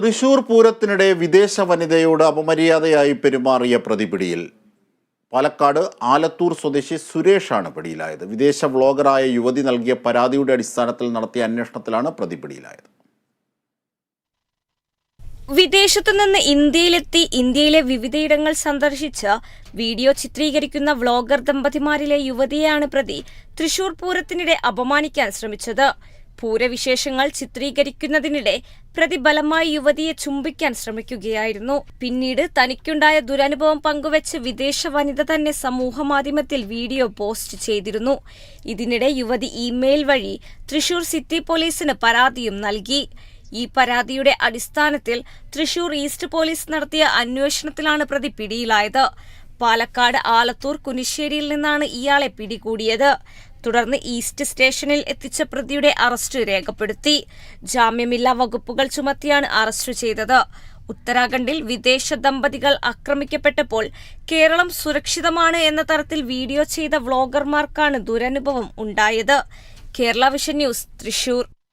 തൃശൂർ പൂരത്തിനിടെ വിദേശ വനിതയോട് അപമര്യാദയായി പെരുമാറിയ പ്രതിപിടിയിൽ പാലക്കാട് ആലത്തൂർ സ്വദേശി സുരേഷാണ് പിടിയിലായത്. വിദേശ വ്ളോഗറായ യുവതി നൽകിയ പരാതിയുടെ അടിസ്ഥാനത്തിൽ നടത്തിയ അന്വേഷണത്തിലാണ് പ്രതിപിടിയിലായത്. വിദേശത്തു നിന്ന് ഇന്ത്യയിലെത്തി ഇന്ത്യയിലെ വിവിധയിടങ്ങൾ സന്ദർശിച്ച് വീഡിയോ ചിത്രീകരിക്കുന്ന വ്ളോഗർ ദമ്പതിമാരിലെ യുവതിയെയാണ് പ്രതി തൃശൂർ പൂരത്തിനിടെ അപമാനിക്കാൻ ശ്രമിച്ചത്. പൂരവിശേഷങ്ങൾ ചിത്രീകരിക്കുന്നതിനിടെ പ്രതി ബലമായി യുവതിയെ ചുംബിക്കാൻ ശ്രമിക്കുകയായിരുന്നു. പിന്നീട് തനിക്കുണ്ടായ ദുരനുഭവം പങ്കുവച്ച് വിദേശ വനിത തന്നെ സമൂഹമാധ്യമത്തിൽ വീഡിയോ പോസ്റ്റ് ചെയ്തിരുന്നു. ഇതിനിടെ യുവതി ഇമെയിൽ വഴി തൃശൂർ സിറ്റി പോലീസിന് പരാതിയും നൽകി. ഈ പരാതിയുടെ അടിസ്ഥാനത്തിൽ തൃശൂർ ഈസ്റ്റ് പോലീസ് നടത്തിയ അന്വേഷണത്തിലാണ് പ്രതി പിടിയിലായത്. പാലക്കാട് ആലത്തൂർ കുനിശ്ശേരിയിൽ നിന്നാണ് ഇയാളെ പിടികൂടിയത്. തുടർന്ന് ഈസ്റ്റ് സ്റ്റേഷനിൽ എത്തിച്ച പ്രതിയുടെ അറസ്റ്റ് രേഖപ്പെടുത്തി. ജാമ്യമില്ലാ വകുപ്പുകൾ ചുമത്തിയാണ് അറസ്റ്റ് ചെയ്തത്. ഉത്തരാഖണ്ഡിൽ വിദേശ ദമ്പതികൾ ആക്രമിക്കപ്പെട്ടപ്പോൾ കേരളം സുരക്ഷിതമാണ് എന്ന തരത്തിൽ വീഡിയോ ചെയ്ത വ്ളോഗർമാർക്കാണ് ദുരനുഭവം ഉണ്ടായത്. Kerala vision news Thrissur.